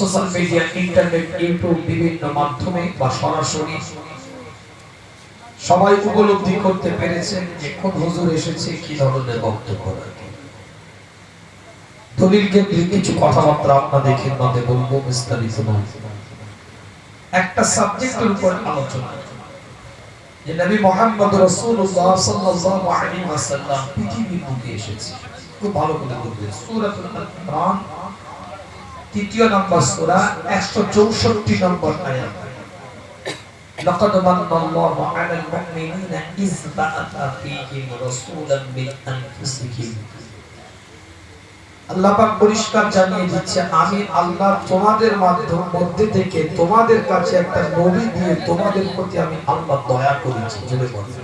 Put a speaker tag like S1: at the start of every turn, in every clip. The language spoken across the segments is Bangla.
S1: সোশ্যাল মিডিয়া ইন্টারনেট ইউটিউব বিভিন্ন মাধ্যমে বা সরাসরি সবাই উপলব্ধি করতে পেরেছেন যে কোন হুজুর এসেছে, কি ধরনের বক্তব্য রাখে। দলিল কেন্দ্রিক কিছু কথাবার্তা আপনাদের খিদমতে বলব বিস্তারিত একটা সাবজেক্টের উপর আলোচনা। যে নবী মোহাম্মদ রাসূলুল্লাহ সাল্লাল্লাহু আলাইহি ওয়াসাল্লাম পৃথিবীর বুকে এসেছে। খুব ভালো করে বুঝবেন সূরাতুল ইমরান তৃতীয় নম্বর সূরা 164 নম্বর আয়াত لقد من الله على المؤمنين إذ بعث فيهم رسولا من أنفسهم আল্লাহ পাক পরিষ্কার জানিয়ে দিচ্ছে আমি আল্লাহ তোমাদের মাধ্যম মধ্যে থেকে তোমাদের কাছে একটা নবী দিয়ে তোমাদের প্রতি আমি আল্লাহ দয়া করেছি জুড়ে বলেন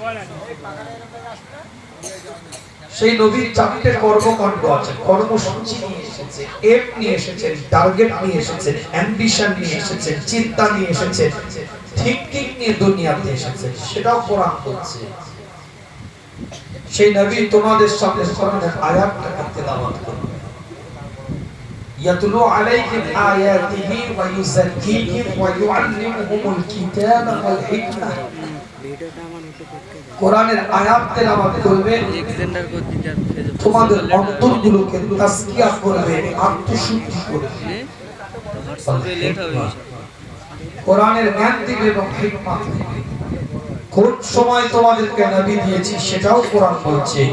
S1: সেই নবীর চারটে কর্মকাণ্ড আছে কর্মসূচি নিয়ে এসেছে এম নিয়ে এসেছেন টার্গেট নিয়ে এসেছেন অ্যাম্বিশন নিয়ে এসেছেন চিন্তা নিয়ে এসেছেন থিংকিং নিয়ে দুনিয়াতে এসেছে সেটাও কোরআন বলছে সেই নবী তোমাদের সামনে কোরআনের আয়াতটাকে তেলাওয়াত করবে يتلو عليهم آياته ويزكيهم ويعلمهم الكتاب والحكمة কোরআনের আয়াত তেলাওয়াত করবে তোমাদের অন্তরগুলোকে তাসকিয়া করবে আত্মশুদ্ধি করবে কোরআনের জ্ঞান দিবে এবং হিকমত দিবে কোন সময় তোমাদেরকে নবী দিয়েছি সেটাও কোরআন বলছে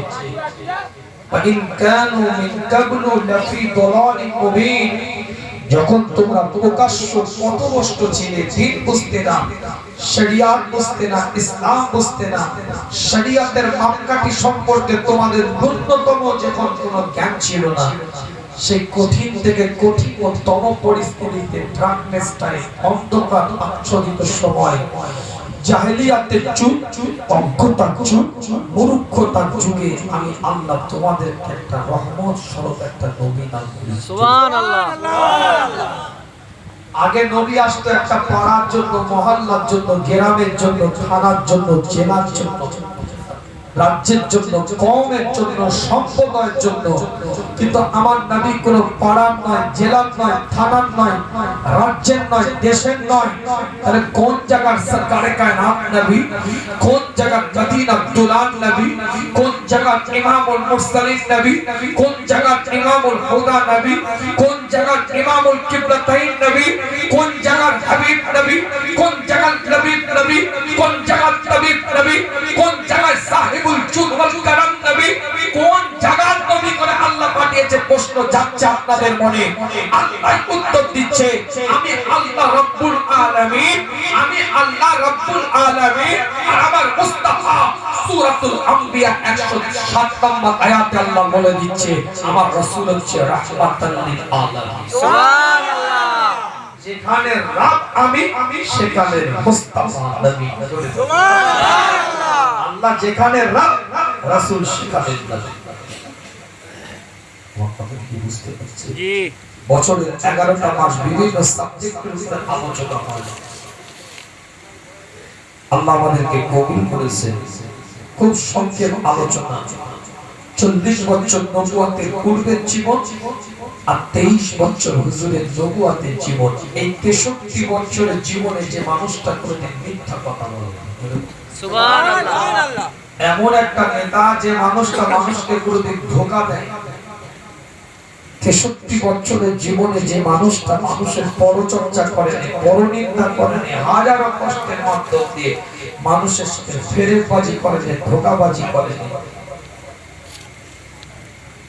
S1: وَإِنْ كَانُوا مِنْ قَبْلُ لَفِي ضَلَالٍ مُبِينٍ যখন তোমরা প্রকাশ্য পথভ্রষ্ট ছিলে, দিন বুঝতে না, শরিয়াত বুঝতে না, ইসলাম বুঝতে না, শরিয়াতের মাপকাঠি সম্পর্কে তোমাদের ন্যূনতম যখন কোনো জ্ঞান ছিল না, সেই কঠিন থেকে কঠিনতম পরিস্থিতিতে ট্রান্সটাই অন্ধকার আচ্ছাদিত সময় জাহেলিয়াতের যুগ অজ্ঞতার যুগ মূর্খতার যুগে আমি আল্লাহ তোমাদের একটা রহমত স্বরূপ একটা নবী দান আগে নবী আসতো একটা পাড়ার জন্য মহল্লার জন্য গ্রামের জন্য থানার জন্য জেলার জন্য। রাজ্যের জন্য কমের জন্য, সম্প্রদায়ের জন্য। কিন্তু আমার নবী কোনো পাড়ার নয়, জেলার নয়, থানার নয়, রাজ্যের নয়, দেশের নয়। তাহলে কোন জায়গার সরকারে কায়নাত নবী? কোন জায়গার মদিনা দুলান নবী? কোন জায়গার ইমামুল মুরসালিন নবী? কোন জায়গার ইমামুল হুদা নবী? কোন জায়গার ইমামুল কিবলাতাইন নবী? কোন জায়গার হাবিব নবী? কোন জায়গার নবী নবী? প্রশ্ন যাচ্ছে আপনাদের মনে। আল্লাহ উত্তর দিচ্ছে আমি আল্লাহ রব্বুল আলামিন আমি আল্লাহ রব্বুল আলামিন আর আমার মুস্তাফা সূরাতুল আম্বিয়া 107 নম্বর আয়াতে আল্লাহ বলে দিচ্ছে আমার রাসূল হচ্ছে রাহমাতাল লিল আলামিন।
S2: সুবহানাল্লাহ।
S1: যেখানে রাত আমি সেখানে মুস্তাফা নবী সুবহানাল্লাহ। আল্লাহ যেখানে রাত রাসূল সেখানে নবী আমার কথা কি বুঝতে পারছেন বছরের এগারোটা মাস বিভিন্ন সাবজেক্টের উপর আলোচনা হয়। আল্লাহ আমাদেরকে কবুল করেছেন। খুব সংক্ষেপ আলোচনা। চল্লিশ বছর নবুয়াতের পূর্বের জীবন আর তেইশ বছর হুজুরের নবুয়াতের জীবন। এই তেষট্টি বছরের জীবনে যে মানুষটা কোনোদিন মিথ্যা কথা বলে। এমন একটা নেতা যে মানুষটা মানুষকে কোনোদিন ধোকা দেয়। তেষট্টি বছরের জীবনে যে মানুষটা মানুষের পরচর্চা করেনি পরনিন্দা করেনি হাজারো কষ্টের মাধ্যম দিয়ে মানুষের সাথে ফেরেবাজি করেনি ধোকাবাজি করেনি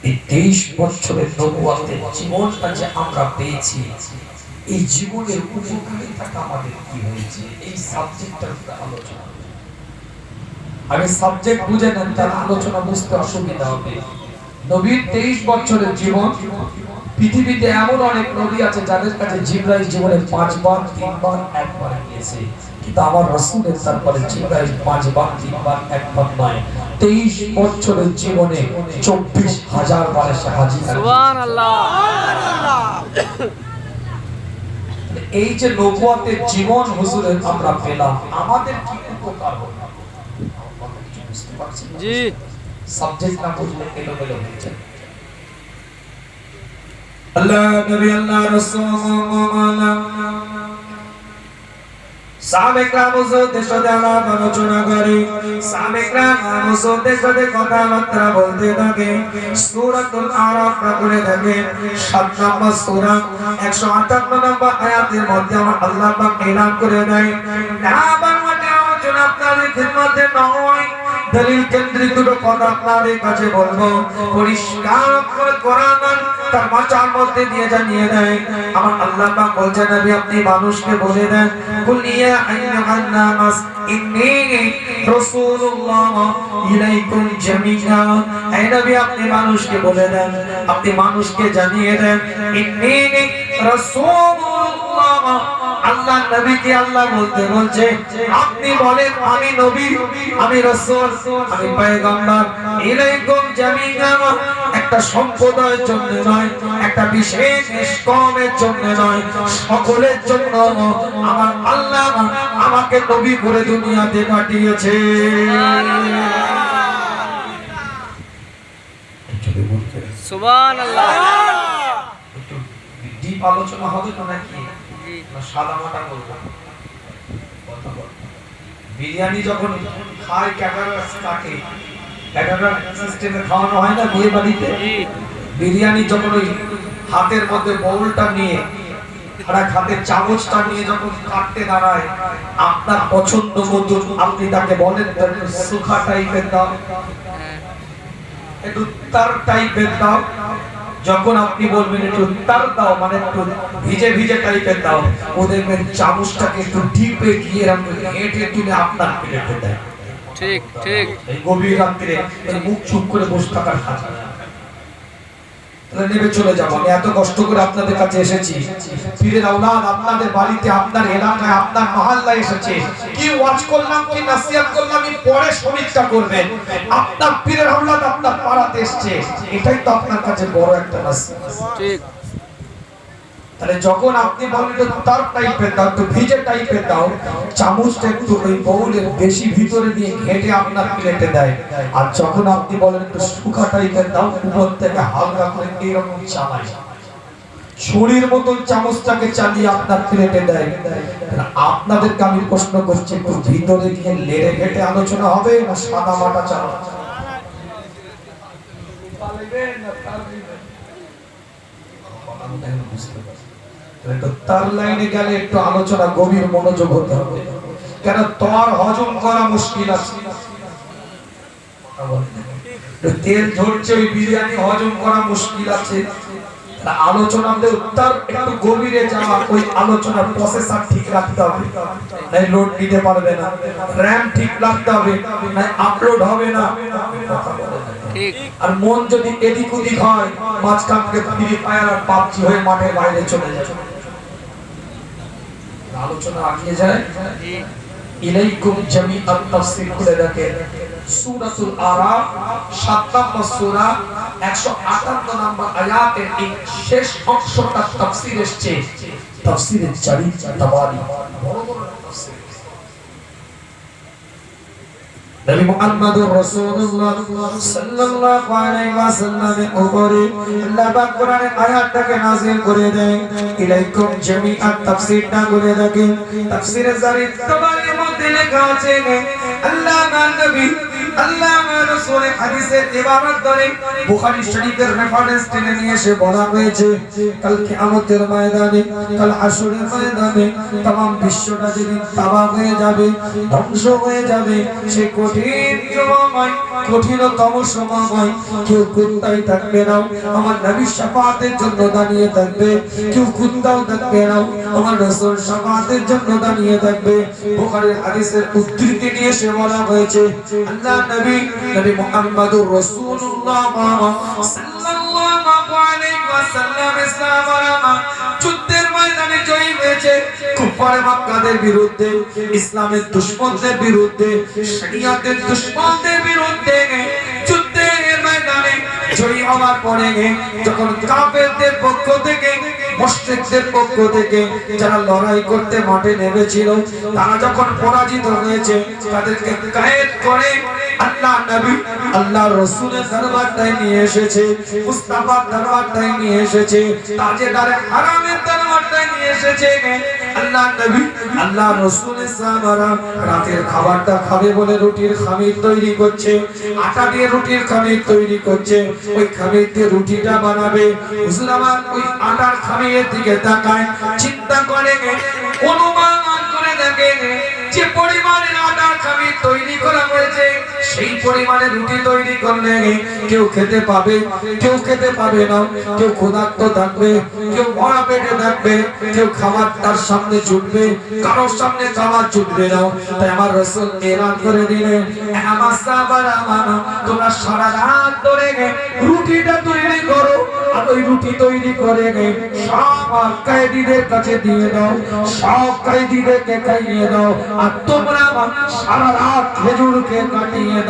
S1: এই তেইশ বছরের নবুয়াতের জীবনটা যে আমরা পেয়েছি, এই জীবনের উপকারিতাটা আমাদের কি হয়েছে? এই সাবজেক্টটার আলোচনা। সাবজেক্ট বুঝে নেন, তার আলোচনা বুঝতে অসুবিধা হবে। নবীর তেইশ বছরের জীবন পৃথিবীতে এমন অনেক নবী আছে যাদের কাছে জিব্রাইল জীবনে পাঁচবার তিনবার একবার গিয়েছে। কিন্তু আমার রসুলের তারপরে জিব্রাইল পাঁচবার তিনবার একবার নয়। তেইশ বছরের জীবনে চব্বিশ হাজার বার হাজির এই যে নবুয়াতের জীবন হুজুরের আমরা পেলাম আমাদের কি উপকার হলো?
S2: জি।
S1: সাবজেক্ট না বুঝলে এলোমেলো হয়ে যায় আল্লাহ নবী, আল্লাহ রাসূল সাবেকরা মুসুদের সাথে আলাপ আলোচনা করে। সাবেকরা মুসুদের সাথে কথাবার্তা বলতে থাকে। সূরাতুল আরাফ করে থাকে, সাত নম্বর সূরা 158 নম্বর আয়াতের মধ্যে আমার আল্লাহ করে দেয়। দলিল কেন্দ্রিক দুটো কথা আপনাদের কাছে বলব। পরিষ্কার করে কোরআন তার মাচার মধ্যে দিয়ে জানিয়ে দেয়। আমার আল্লাহ পাক বলছেন, নবী, আপনি মানুষকে বলে দেন কুলিয়া আইয়ুহান নাস, ইন্নী রাসূলুল্লাহ ইলাইকুম জামিআ। এই নবী, আপনি মানুষকে বলে দেন, আপনি মানুষকে জানিয়ে দেন, ইন্নী রাসূলুল্লাহ আল্লাহ নবীকে আল্লাহ বলতে বলছে আপনি বলেন আমি নবী আমি রাসূল আমি পয়গম্বর। ইলাইকুম জামিআ একটা সম্প্রদায়ের জন্য নয় একটা বিশেষ কমের জন্য নয় সকলের জন্য আমার আল্লাহ আমাকে নবী করে দুনিয়াতে পাঠিয়েছে।
S2: সুবহান আল্লাহ
S1: ডিপ আলোচনা হবে তো নাকি? না সাদা মাটা বিরিয়ানি যখন খায় ক্যাটারার সিস্টেমে খাওয়ানো হয় না বিয়ে বাড়িতে? বিরিয়ানি যখন ওই হাতের মধ্যে বউলটা নিয়ে আর এক হাতে চামচটা নিয়ে যখন কাটতে দাঁড়ায় আপনার পছন্দ মতন আপনি তাকে বলেন সুখা টাইপের দাও।
S2: হ্যাঁ।
S1: একটু তার টাইপের দাও। যখন আপনি বলবেন একটু তার দাও মানে একটু ভিজে ভিজে টাইপের দাও ও দেখবেন চামচটাকে একটু ডিপে গিয়ে হেঁটে তুলে আপনার পেটে দেয়।
S2: ঠিক ঠিক।
S1: গভীর রাত্রে মুখ চুপ করে বসে থাকার তাহলে নেমে চলে যাব আমি এত কষ্ট করে আপনাদের কাছে এসেছি। পীরের আওলাদ আপনাদের বাড়িতে, আপনার এলাকায়, আপনার মহল্লায় এসেছে। কি ওয়াজ করলাম, কি নাসিয়াত করলাম আমি পরে সমীক্ষা করবেন? আপনার পীরের আওলাদ আপনার পাড়াতে এসেছে। এটাই তো আপনার কাছে বড় একটা নাসিহত।
S2: ঠিক।
S1: তাহলে যখন আপনি বলেন তার টাইপের দাও একটু ভিজে টাইপের দাও চামচটা একটু ওই বউলের বেশি ভিতরে দিয়ে ঘেটে আপনার প্লেটে দেয়। আর যখন আপনি বলেন একটু শুকা টাইপের দাও উপর থেকে হালকা করে এরকম চালায়। ছুরির মতন চামচটাকে চালিয়ে আপনার প্লেটে দেয়। আপনাদেরকে আমি প্রশ্ন করছি একটু ভিতরে গিয়ে লেড়ে ঘেটে আলোচনা হবে না সাদা মাটা চালা? একটু তার লাইনে গেলে একটু আলোচনা গভীর মনোযোগ হতে হবে। কেন তোমার হজম করা মুশকিল আছে? তেল ঝরছে ওই বিরিয়ানি হজম করা মুশকিল আছে। তা আলোচনাতে উত্তর একটু গভীরে যাওয়া ওই আলোচনার প্রসেসর ঠিক রাখতে হবে। নাই লোড নিতে পারবে না র্যাম ঠিক রাখতে হবে নাই আপলোড হবে না। আর মন যদি এদিক ওদিক হয় মাঝখান থেকে ফ্রি ফায়ার আর পাবজি হয়ে মাঠের বাইরে চলে যায়। আলোচনা আগিয়ে যায়। ইলাইকুম জামিআত তাফসীর খুলে দেখেন সূরাতুল আরাফ 7 নম্বর সূরা 158 নম্বর আয়াতের এই শেষ অংশটা তাফসীর এসেছে। তাফসীরের চারি তাবারি, বড় বড় তাফসীর। নবী মুহাম্মদুর রাসূলুল্লাহ সাল্লাল্লাহু আলাইহি ওয়াসাল্লামের উপরে আল্লাহ পাক কোরআনের আয়াতটাকে নাযিল করে দেন ইলাইকুম জামিআত তাফসীরটা করে দেখেন। তাফসীরে জারি তাবারির মধ্যে লেখা আছে আল্লাহ নবী আল্লাহ রাসূলের হাদিসে ইবারত ধরে বুখারী শরীফের রেফারেন্স টেনে নিয়ে এসে বলা হয়েছে কাল কিয়ামতের ময়দানে কাল হাসরের ময়দানে तमाम বিশ্বটা যেদিন তাবা হয়ে যাবে ধ্বংস হয়ে যাবে সে কঠিন সময় কঠিনতম সময় কেউ কুত্তাই থাকবে না আমার নবী শাফাতের জন্য দাঁড়িয়ে থাকবে কেউ কুত্তাও থাকবে না আমার রাসূল শাফাতের জন্য দাঁড়িয়ে থাকবে বুখারীর হাদিসের উদ্ধৃতি নিয়ে সে বলা হয়েছে আল্লাহ নবী নবী মুহাম্মদুর রাসূলুল্লাহ সাল্লাল্লাহু আলাইহি ওয়াসাল্লাম ইসলাম যুদ্ধের ময়দানে জয়ী হয়েছে। কুফার মক্কাদের বিরুদ্ধে, ইসলামের দুশমনদের বিরুদ্ধে, শরিয়াতের দুশমনদের বিরুদ্ধে যুদ্ধের ময়দানে জয়ী হওয়ার পরে যখন কাফেরদের পক্ষ থেকে, মুশরিকদের পক্ষ থেকে যারা লড়াই করতে মাঠে নেমেছিল, তারা যখন পরাজিত হয়েছে, তাদেরকে কায়েদ করে আল্লাহ নবী, আল্লাহ রসুলের দরবারটাই নিয়ে এসেছে, মুস্তাফার দরবারটাই নিয়ে এসেছে, তাজেদার হারামের দরবারটাই নিয়ে এসেছে। আল্লাহ নবী, আল্লাহ রসুলের সাহাবারা রাতের খাবারটা খাবে বলে রুটির খামির তৈরি করছে, আটা দিয়ে রুটির খামির তৈরি করছে, ওই খামির দিয়ে রুটিটা বানাবে। হুজুর ওই আটার খামিরের দিকে তাকায়, চিন্তা করে, অনুমান করে দেখে যে পরিমাণে আটার খামির তৈরি করা হয়েছে, সেই পরিমাণে রুটি তৈরি করলে কেউ খেতে পাবে, কেউ খেতে পাবে না, কেউ ক্ষুধার্ত থাকবে, কেউ ভরা পেটে থাকবে, কেউ খাবার তার সামনে ছুটবে, কারোর সামনে খাবার ছুটবে না। তাই আমার রসুল এলান করে দিলেন আমার তোমরা সারা রাত ধরে রুটিটা তৈরি করো, আর সব কয়েদিদের কাছে দিয়ে দাও, সব কয়েদিদেরকে খাইয়ে দাও, আর তোমরা সারা রাত খেজুরকে কাটিয়ে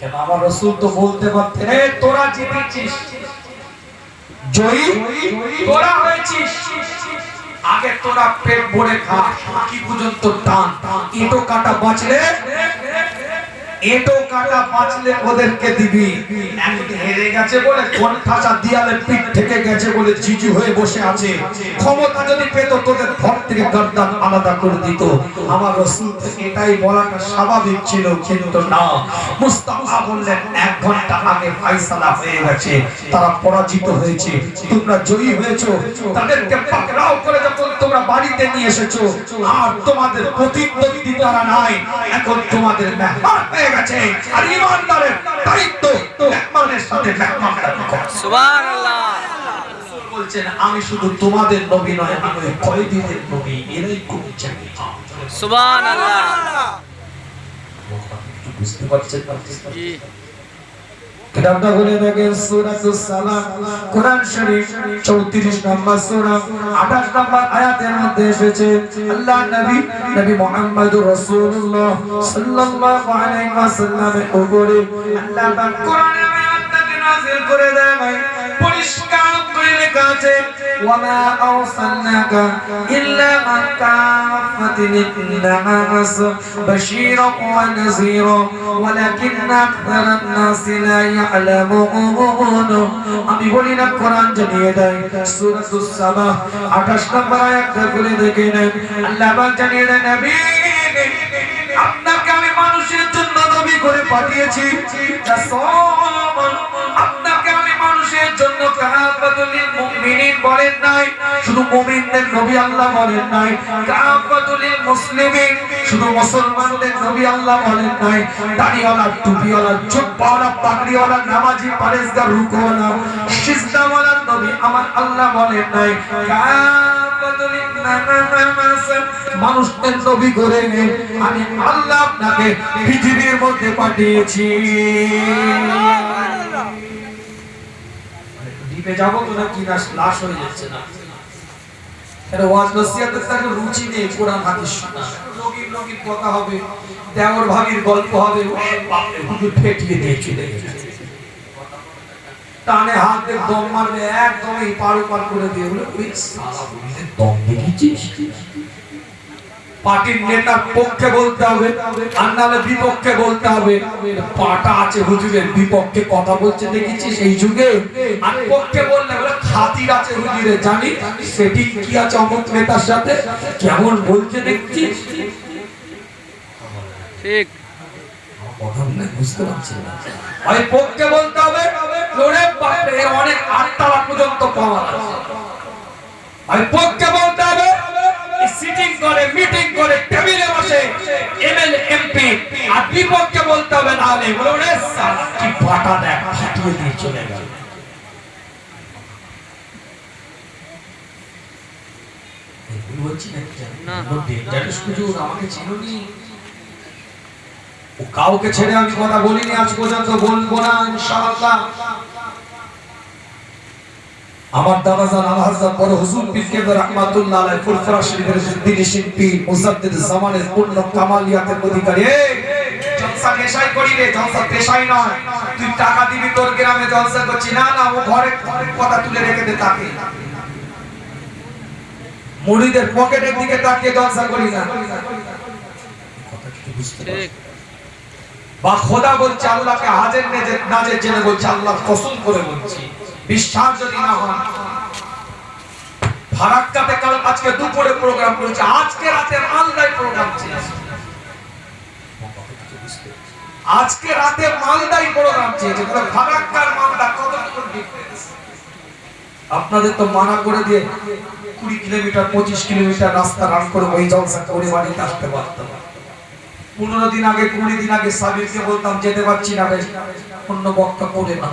S1: দেন আমার রসুল তো বলতে পারতেন তোরা জিতেছিস। আগে তোরা পেট ভরে খা কি পর্যন্ত টান? ইটো কাটা বাঁচলে এটো কাটা বাঁচলে ওদেরকে দিবি। এখন হেরে গেছে বলে কোন ঠাচা দিয়ালে পিঠ থেকে গেছে বলে জিজু হয়ে বসে আছে। ক্ষমতা যদি পেত, তোদের ঘর থেকে গর্দান আলাদা করে দিত। আমার রসুল এটাই বলাটা স্বাভাবিক ছিল, কিন্তু না। মুস্তাফা বললেন, এক ঘণ্টা আগে ফাইসালা হয়ে গেছে। তারা পরাজিত হয়েছে। তোমরা জয়ী হয়েছো। তাদেরকে পাকড়াও করে যখন তোমরা বাড়িতে নিয়ে এসেছ, আর তোমাদের প্রতিদ্বন্দ্বী তারা নাই। এখন তোমাদের মেহমান হয়ে গেছে। আর ইমানদারের দায়িত্ব মেহমানের সাথে মেহমানদারি করা
S2: সুবান
S1: বলছেন আমি শুধু তোমাদের নবী নয় আমি কয়েদিদের নবী এরাই খুব চাই
S2: সুবান আল্লাহ
S1: বুঝতে পারছেন না? কিতাবটা বলে দেখেন সূরাতুস সালাম, কোরআন শরীফ 34 নম্বর সূরা 28 নম্বর আয়াতের মধ্যে এসেছে, আল্লাহ নবী নবী মুহাম্মদুর রাসূলুল্লাহ সাল্লাল্লাহু আলাইহি ওয়াসাল্লামের উপরে আল্লাহ পাক কোরআনে আয়াতটাকে নাযিল করে দেয় পরিষ্কার করে লেখা আছে ওয়ামা আরসালনাকা ইল্লা মান কাফাতিন লিন-নাস ওয়া নাযীরা। ওয়ালাকিন্না আকথারান নাস লা ইয়ালামুন। আমি বলি না, কোরআন জানিয়ে দেয়। সূরাতুস সাবা 28 নম্বর আয়াতটা খুলে দেখে নেন। আল্লাহ পাক জানিয়ে দেন, নবী, আপনাকে আমি মানুষের জন্য নবী করে পাঠিয়েছি। জন্য মুমিনদের নবী আল্লাহ নাই আল্লাহ আমার আল্লাহ বলেন নাই মানুষদের নবী করে আমি আল্লাহ আপনাকে পৃথিবীর মধ্যে পাঠিয়েছি। দ্বীপে যাব তো না কি না লাশ হয়ে যাচ্ছে না। এটা ওয়াজ নসিহত তাকে রুচি নেই, কোরআন, হাদিস শোনা। লোকের লোকের কথা হবে, দেওর ভাবির গল্প হবে, হুজুর ফেটিয়ে দিয়ে চলে গেছে। টানে হাত দিয়ে দম মারবে একদমই পার পার করে দিয়ে বলে, ওই বুঝে দম দেখিয়েছিস? পার্টির নেতার পক্ষে বলতে হবে আর নাহলে বিপক্ষে বলতে হবে। পাটা আছে হুজুরের বিপক্ষে কথা বলছে দেখেছিস এই যুগে। আর পক্ষে বললে বলে খাতির আছে হুজুরের জানি? সেটি কি আছে অমুক নেতার সাথে? কেমন বলছে দেখছিস
S2: ঠিক।
S1: বুঝতে পারছি না। ওই পক্ষে বলতে হবে অনেক আটতলা পর্যন্ত পাওয়া আছে। ওই পক্ষে সিটিং করে মিটিং করে টেবিলে বসে এমএলএ এমপি আর বিপক্ষে বলতে হবে না হলে বলে ওরে কি ফাটা দেখ ফাটিয়ে দিয়ে চলে গেল কাউকে ছেড়ে আমি কথা বলিনি আজ পর্যন্ত বলব না ইনশাআল্লাহ আমার দাদা জান আলহাজান বড় হুজুর কেবলা রাহমাতুল্লাহ আলাইহি ফুরফুরা শরীফের যিনি শিল্পী মুজাদ্দিদ জামানের পূর্ণ কামালিয়াতের অধিকারী। জলসা নেশাই করি রে জলসা পেশাই নয়। তুই টাকা দিবি তোর গ্রামে জলসা করছি। না না ও ঘরে ঘরে কথা তুলে রেখে দে তাকে। মুড়িদের পকেটের দিকে তাকিয়ে জলসা করি না। বা খোদা বলছে আল্লাহকে হাজের নেজে নাজের জেনে বলছে আল্লাহ কসম করে বলছি। বিশ্বাস যদি না হয়, ফারাক্কাতে কাল আজকে দুপুরে প্রোগ্রাম করেছে, আজকে রাতে মালদায় প্রোগ্রাম ছিল আজকে রাতে মালদাই প্রোগ্রাম চেয়েছে তাহলে ফারাক্কার মালদা ডিফারেন্স আপনাদের তো মানা করে দিয়ে কুড়ি কিলোমিটার, পঁচিশ কিলোমিটার রাস্তা রান করে ওই জলসা করে বাড়িতে আসতে পারতাম। পনেরো দিন আগে, কুড়ি দিন আগে সাবিরকে বলতাম, যেতে পারছি না বেশ। অন্য বক্তা করে না।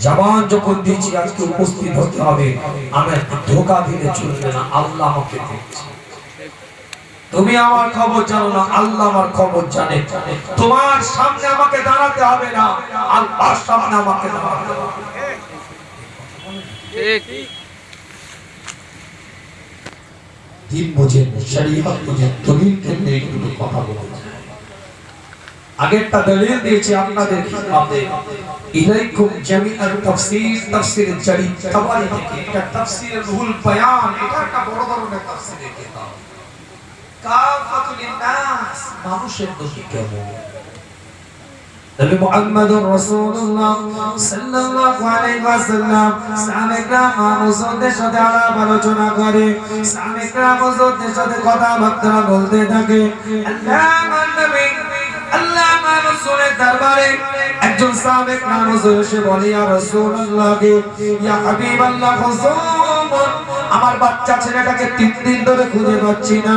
S1: জবান যখন দিয়েছি আজকে উপস্থিত হতে হবে। আমার ধোকা দিলে চলবে না আল্লাহ আমাকে দেখছে। তুমি আমার খবর জানো না আল্লাহ আমার খবর জানে। তোমার সামনে আমাকে দাঁড়াতে হবে না আল্লাহর সামনে আমাকে দাঁড়াতে হবে।
S2: ঠিক।
S1: দিন বোঝেন শরীয়ত বোঝেন দলিল কেন্দ্রে একটু কথা বলুন। আগেরটা দলিল দিয়েছি আপনাদের খিদমতে ইলাইকুম জামিআর তাফসীর তাফসীর জারি তাবারি থেকে এটা তাফসীর রুহুল বায়ান। এটা একটা বড় ধরনের তাফসীরের কিতাব। কাফাতুল নাস, মানুষের দোষী কেমন নবী মুহাম্মদুর রাসূলুল্লাহ সাল্লাল্লাহু আলাইহি ওয়াসাল্লাম সাহাবায়ে মানুষদের সাথে আলাপ আলোচনা করে সাহাবায়ে মানুষদের সাথে কথাবার্তা বলতে থাকে। আল্লাহ নবী আমার বাচ্চা ছেলেটাকে তিন দিন ধরে খুঁজে পাচ্ছি না।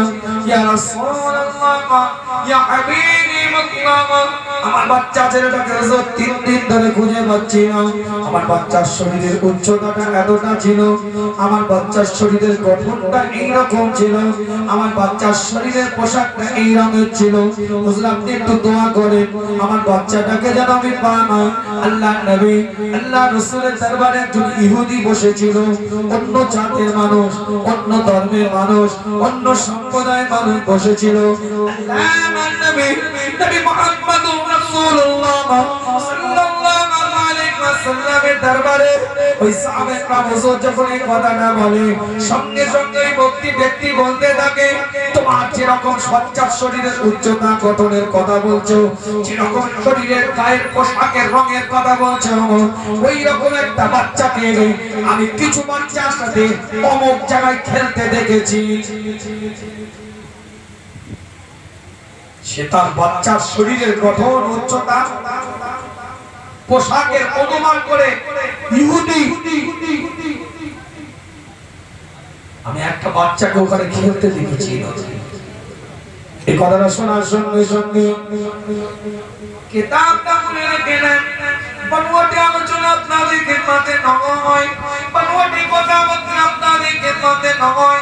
S1: আমার বাচ্চা ছেলেটাকে তিন দিন ধরে খুঁজে পাচ্ছি না। আমার বাচ্চার শরীরের উচ্চতাটা এতটা ছিল আমার বাচ্চার শরীরের গঠনটা এইরকম ছিল। আমার বাচ্চার শরীরের পোশাকটা এই রঙের ছিল। হুজুর আপনি একটু দোয়া করেন আমার বাচ্চাটাকে যেন আমি পাই আল্লাহ নবী, আল্লাহ রাসূলের দরবারে একজন ইহুদি বসেছিল। অন্য জাতের মানুষ, অন্য ধর্মের মানুষ, অন্য সম্প্রদায়ের মানুষ বসেছিল। আল্লাহ নবী নবী মুহাম্মদুর রাসূলুল্লাহ, সাল্লাল্লাহু বাচ্চাকে আমি কিছু বাচ্চার সাথে অমুক জায়গায় খেলতে দেখেছি। সে তার বাচ্চার শরীরের গঠন, উচ্চতা পোশাকের অপমান করে ইহুদি। আমি একটা বাচ্চাকে ওখানে খেলতে দেখেছি এই কথাটা শোনার সঙ্গে সঙ্গে কিতাবটা মনে রেখে নেন বনুয়াটি আলোচনা আপনাদের খেদমতে নয় বনুয়াটি কথাবার্তা আপনাদের খেদমতে নয়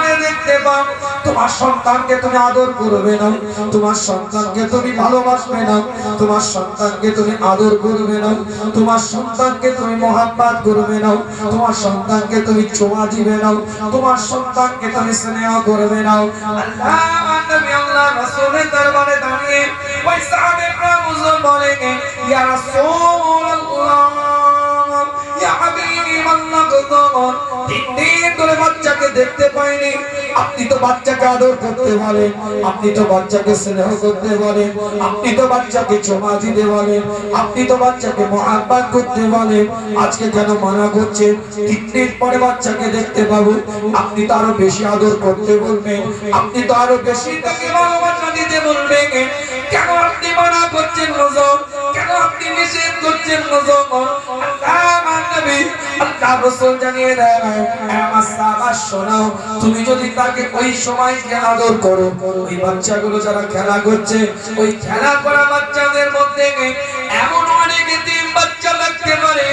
S1: ওখানে দেখতে পাও। তোমার সন্তানকে তুমি আদর করবে না। তোমার সন্তানকে তুমি ভালোবাসবে না। তোমার সন্তানকে তুমি আদর করবে না। তোমার সন্তানকে তুমি মহাব্বাত করবে না। তোমার সন্তানকে তুমি চোমা দিবে না। তোমার সন্তানকে তুমি স্নেহ করবে না। আল্লাহ নবী আল্লাহ রাসূলের দরবারে দাঁড়িয়ে ওই সাহাবায়ে মুসলিম বলে ইয়া রাসূলুল্লাহ। আপনি তো আজকে কেন মানা করছেন? তিন পরে বাচ্চাকে দেখতে পাবো। আপনি তো আরও বেশি আদর করতে বলবেন। আপনি তো আরও বেশি তাকে ভালোবাসা দিতে বলবেন। কেন আপনি মানা করছেন নজর? কেন আপনি নিষেধ করছেন নজর? জানিয়ে দেয় আমার শোনাও তুমি যদি তাকে ওই সময় আদর করো, ওই বাচ্চাগুলো যারা খেলা করছে, ওই খেলা করা বাচ্চাদের মধ্যে এমন অনেক এতিম বাচ্চা পারে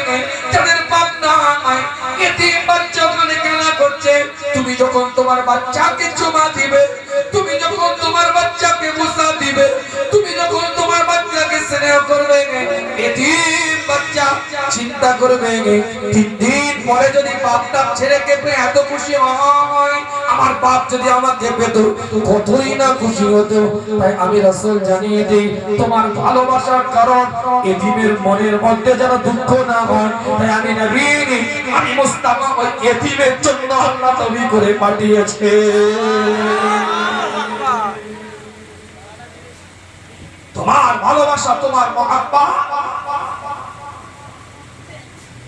S1: নাই। এতিম বাচ্চা ওখানে খেলা করছে, তুমি যখন তোমার বাচ্চাকে চুমা দিবে, তুমি যখন তোমার বাচ্চাকে মুসা দিবে, তুমি যখন তোমার বাচ্চাকে স্নেহ করবে, এতিম চিন্তা করবে পরে যদি বাপটা ছেলেকে পেয়ে এত খুশি হয়, আমার বাপ যদি আমাকে পেত, কতই না খুশি হতো। তাই আমি রাসূল জানিয়ে দিই, তোমার ভালোবাসার কারণ এতিমের মনের মধ্যে যেন দুঃখ না হয়। তাই আমি নবী আমি মুস্তাফা ওই এতিমের জন্য আল্লাহ নবী করে পাঠিয়েছে। তোমার ভালোবাসা, তোমার মহাব্বা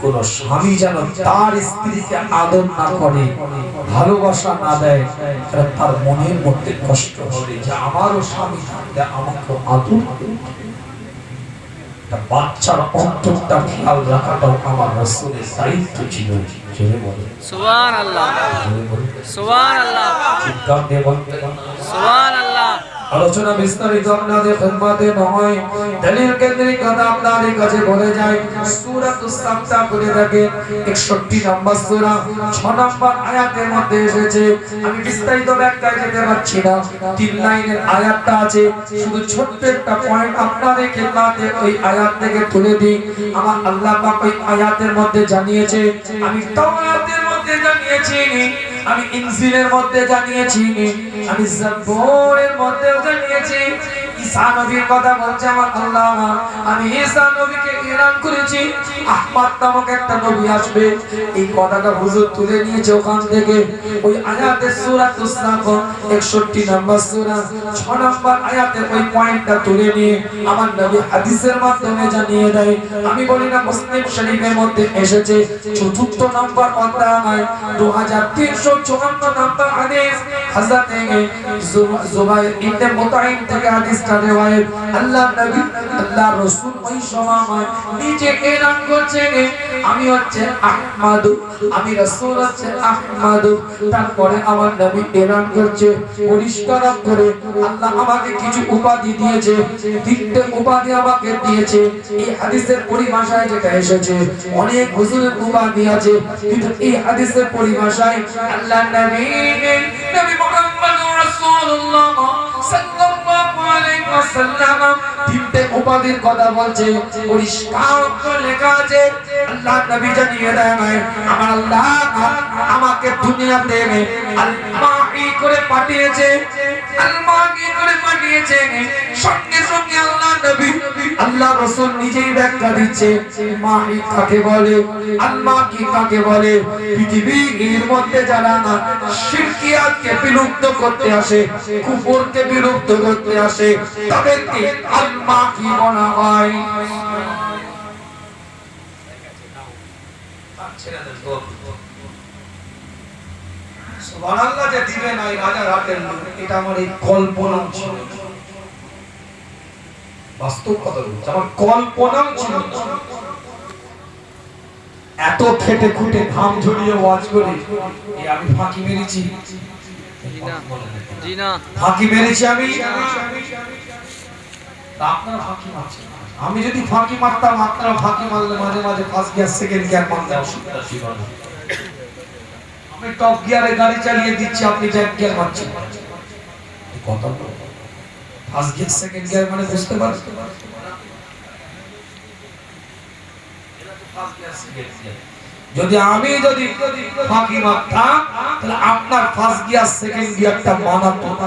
S1: কোন স্বামী যেন তার স্ত্রীকে আদর না করে ভালোবাসা না দেয় তার মনের মধ্যে কষ্ট হবে যে আমারও স্বামী থাকলে আমাকে আদর বাচ্চার অন্তরটা খেয়াল রাখাটাও আমার রাসূলের দায়িত্ব ছিল জোরে বলে।
S2: সুবান আল্লাহ
S1: জোরে আলোচনা বিস্তারিত আপনাদের খেদমতে নয়। দলিল কেন্দ্রিক কথা আপনাদের কাছে বলে যায় সূরাতুস সামসা করে থাকে 61 নম্বর সূরা 6 নম্বর আয়াতের মধ্যে এসেছে, আমি বিস্তারিত ব্যাখ্যায় যেতে পারছি না। তিন লাইনের আয়াতটা আছে, শুধু ছোট্ট একটা পয়েন্ট আপনাদের খেদমতে ওই আয়াত থেকে তুলে দিই। আমার আল্লাহ পাক ওই আয়াতের মধ্যে জানিয়েছে, আমি তাওরাতের মধ্যে জানিয়েছি আমি ইনজিলের মধ্যে জানিয়েছি আমি জাবরের মধ্যেও জানিয়েছি ঈসা কথা বলছে আমার আল্লাহ আমি নবীকে করেছি, আহমদ নামক একটা নবী আসবে। এই কথাটা হুজুর তুলে নিয়েছে ওখান থেকে। ওই আয়াতের সূরা তুসনাফ 61 নম্বর সূরা 6 নম্বর আয়াতের ওই পয়েন্টটা তুলে নিয়ে আমার নবী হাদিসের মাধ্যমে জানিয়ে দেয়। আমি বলি না, মুসলিম শরীফের মধ্যে এসেছে চতুর্থ নম্বর অধ্যায় 2354 নম্বর হাদিস। হযরত জুবাইর ইবনে মুতাইম থেকে হাদিসটা রিওয়ায়াত আল্লাহ নবী, আল্লাহ রাসূল ওই সময় নিজে এলান করছেন আমি হচ্ছে আহমদ, আমি রাসূল হচ্ছে আহমদ। তারপরে আমার নবী এলান করছে? পরিষ্কার করে আল্লাহ আমাকে কিছু উপাধি দিয়েছে। তিনটে উপাধি আমাকে দিয়েছে। এই হাদিসের পরিভাষায় যেটা এসেছে, অনেক হুজুরের উপাধি আছে। কিন্তু এই হাদিসের পরিভাষায় আল্লাহ নবী নবী মুহাম্মদুর রাসূলুল্লাহ সাল্লাল্লাহু ওয়াসাল্লাম তিনটে উপাধির কথা বলছে, পরিষ্কার লেখা আছে, আল্লাহ নবী জানিয়ে দেয় আমার আল্লাহ আমাকে দুনিয়াতে আল-মাহি করে পাঠিয়েছে আল-মাহি করে পাঠিয়েছে, সঙ্গে সঙ্গে আল্লাহ নবী, আল্লাহ রাসূল নিজেই ব্যাখ্যা দিচ্ছে, মাহি কাকে বলে আল-মাহি কাকে বলে, পৃথিবীর মধ্যে যারা না শিরকিয়াতকে বিলুপ্ত করতে আসে কুফরকে বিলুপ্ত করতে আসে, তাদেরকে আল-মাহি বলা হয়। সুবহানাল্লাহ যে দিবেন ওই রাজার হাতের এটা আমার এই কল্পনা ছিল বাস্তব কথা বলছি আমার কল্পনাও ছিল এত খেটে খুঁটে ঘাম ঝরিয়ে ওয়াজ করে আমি ফাঁকি মেরেছি। ফাঁকি মেরেছি আমি? তা আপনারা ফাঁকি মারছেন আমি যদি ফাঁকি মারতাম আপনারা ফাঁকি মারলে মাঝে মাঝে ফার্স্ট গিয়ার সেকেন্ড গিয়ার মারতে অসুবিধা ছিল আমি টপ গিয়ারে গাড়ি চালিয়ে দিচ্ছি আপনি ব্যাক গিয়ার মারছেন। কথা ফার্স্ট গিয়ার সেকেন্ড গিয়ার মানে বুঝতে যদি আমি যদি ফাঁকি মারতাম তাহলে আপনার ফার্স্ট গিয়ার সেকেন্ড গিয়ারটা মানাতো না।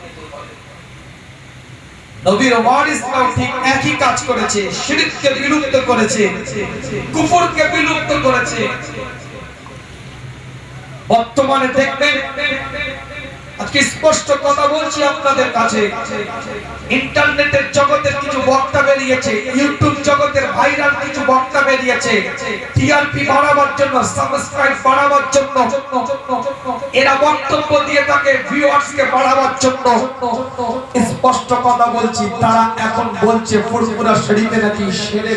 S1: নবীর ওয়ারিসরাও ঠিক একই কাজ করেছে শিরককে বিলুপ্ত করেছে কুফরকে বিলুপ্ত করেছে। বর্তমানে দেখবেন আজকে স্পষ্ট কথা বলছি আপনাদের কাছে। ইন্টারনেটের কিছু বক্তা বেরিয়েছে, ইউটিউব জগতের ভাইরাল কিছু বক্তা বেরিয়েছে। টিআরপি বাড়াবার জন্য, সাবস্ক্রাইব বাড়াবার জন্য, এরা বক্তব্য দিয়ে বাড়াবার জন্য। স্পষ্ট কথা বলছি, তারা এখন বলছে, ফুরফুরা শরীফে নাকি সেরে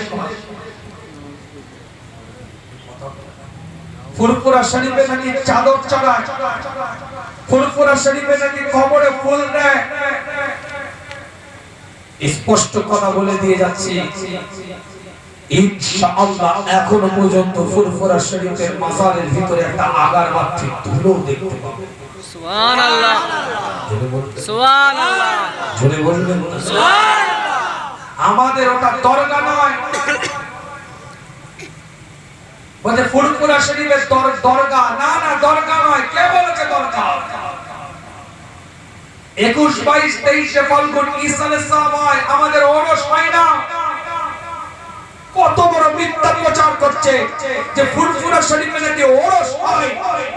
S1: ফুরফুরা শরীফে নাকি চাদর চড়ায়। ফুরফুরা শরীফে নাকি কবরে ফুল দেয়? স্পষ্ট কথা বলে দিয়ে যাচ্ছি। ইনশাআল্লাহ এখনও পর্যন্ত ফুরফুরা শরীফের মাজারের ভিতরে একটা ধুলো দেখতে পাবে। জোরে বলবেন আমাদের ওটা দরগা নয়। বলছে ফুরফুরা শরীফের দরগা। না না, দরগা নয়, কে বলেছে দরগা? একুশ, বাইশ, তেইশে ফাল্গুন ইসালে হয়, আমাদের ওরস হয় না। কত বড় মিথ্যা প্রচার করছে যে ফুরফুরা শরীফে নাকি ওরস হয়।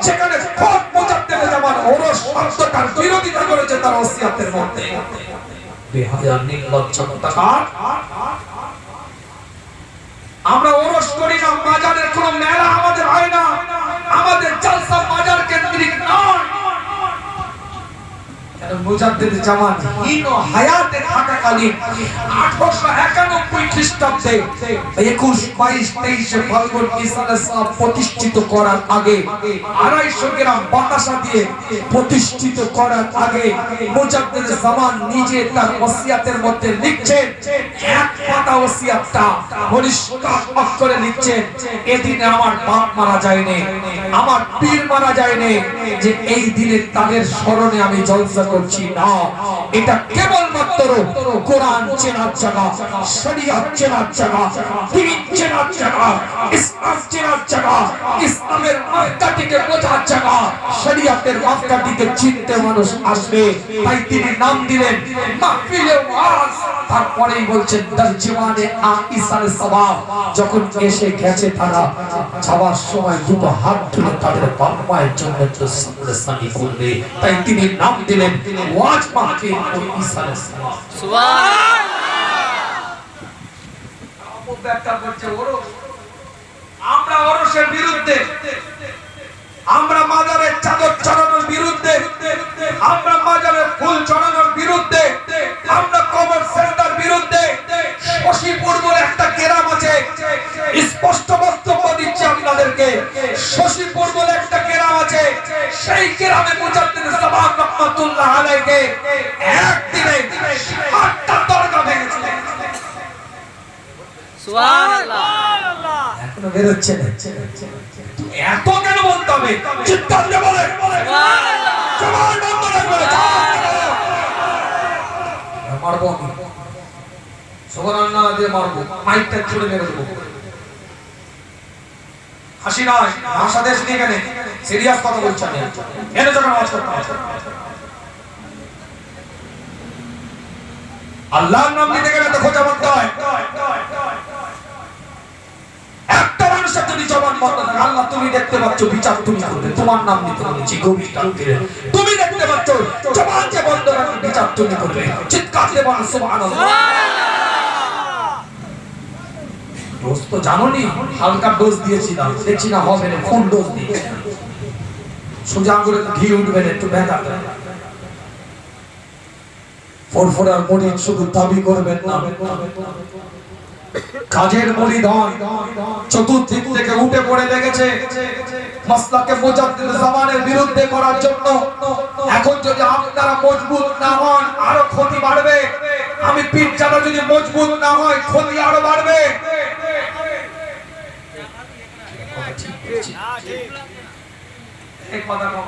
S1: সেখানে খোদ মোজাদ্দেদ জামান ওরস শব্দটার বিরোধিতা করেছে তার ওসিয়াতের মধ্যে। বেহায়া, নির্লজ্জ। আমরা ওরস করি না বাজারের কোনো মেলা আমাদের হয় না আমাদের জলসা বাজার কেন্দ্রিক নয় কেন মুজাদ্দিদ জামান হীন হায়াতে থাকাকালীন 1891 খ্রিস্টাব্দে 21 22 23 ফাল্গুন ইসালে সাহেব প্রতিষ্ঠিত করার আগে 250 গ্রাম বাতাসা দিয়ে প্রতিষ্ঠিত করার আগে মুজাদ্দিদ জামান নিজে তার ওসিয়াতের মধ্যে লিখছেন, এক পাতা ওসিয়াতটা পরিষ্কার অক্ষরে লিখছেন, এদিনে আমার বাপ মারা যায়নি, আমার পীর মারা যায়নি, যে এই দিনে তাদের স্মরণে আমি জলসা করছি না। এটা কেবলমাত্র কোরআন চেনার জায়গা, শরিয়ত চেনার জায়গা, দিন চেনার জায়গা, ইসলাম চেনার জায়গা, ইসলামের মাপকাঠিকে বোঝার জায়গা, শরিয়তের মাপকাঠিকে চিনতে মানুষ আসবে। তাই তিনি নাম দিলেন মাহফিলে ওয়াজ। তারপরেই বলছেন দার জীবনে আ ইসার সবাব যখন এসে গেছে তারা, যাওয়ার সময় দুটো হাত তুলে তাদের বাপ মায়ের জন্য সামনে করবে তাই তিনি নাম দিলেন ওয়াজ মাহফিল ও আমরা ওরসের বিরুদ্ধে আমরা মাজারের চাদর চড়ানোর বিরুদ্ধে, আমরা মাজারের ফুল চড়ানোর বিরুদ্ধে, আমরা কবর সেন্টার বিরুদ্ধে শশীপুর বলে একটা গ্রাম আছে। স্পষ্ট বক্তব্য দিচ্ছি আপনাদেরকে। শশীপুর বলে একটা গ্রাম আছে। সেই গ্রামে মুজাদ্দিদ রহমাতুল্লাহ আলাইহি একদিনে আটটা দরগা ভেঙেছিলেন। না। এত কেন বলতে হবে? চিৎকার দিয়ে বলে।
S2: সুবহান
S1: জবান বন্ধ রাখবে আল্লাহর নাম নিতে গেলে তো খোঁজা হয়। একটা মানুষের যদি জবান আল্লাহ তুমি দেখতে পাচ্ছ, বিচার তুমি করবে। তোমার নাম নিতে গভীর রাত্রিরে। তুমি দেখতে পাচ্ছ, জবান যে বন্ধ বিচার তুমি করবে। চিৎকার ডোজ তো জানোনি? হালকা ডোজ দিয়েছিলাম। দেখছি না হবে না কোন ডোজ দিয়ে সোজা আঙুলে ঘি উঠবে না, একটু ব্যথা ফোরফোরার মরিদ শুধু দাবি করবেন না। কাজের মরিদ হন চতুর্দিক থেকে উঠে পড়ে লেগেছে। মাসলাকে মুজাদ্দিদ জামানের বিরুদ্ধে করার জন্য। এখন যদি আপনারা মজবুত না হন, আরও ক্ষতি বাড়বে। আমি পিঠটা যদি মজবুত না হয়, ক্ষতি আরও বাড়বে। এই কথা কম।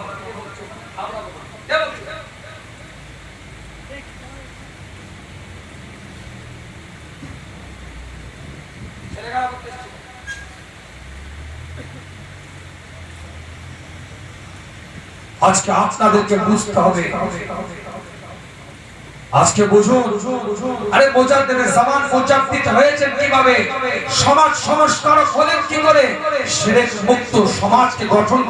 S1: আজকে আপনাদেরকে বুঝতে হবে আজকে বুঝুন, আরে মোজাদ্দেদের জামান মোজাদ্দিদ হয়েছেন কীভাবে? সমাজ সংস্কারক হলেন কি করে? সেরে মুক্ত সমাজকে গঠন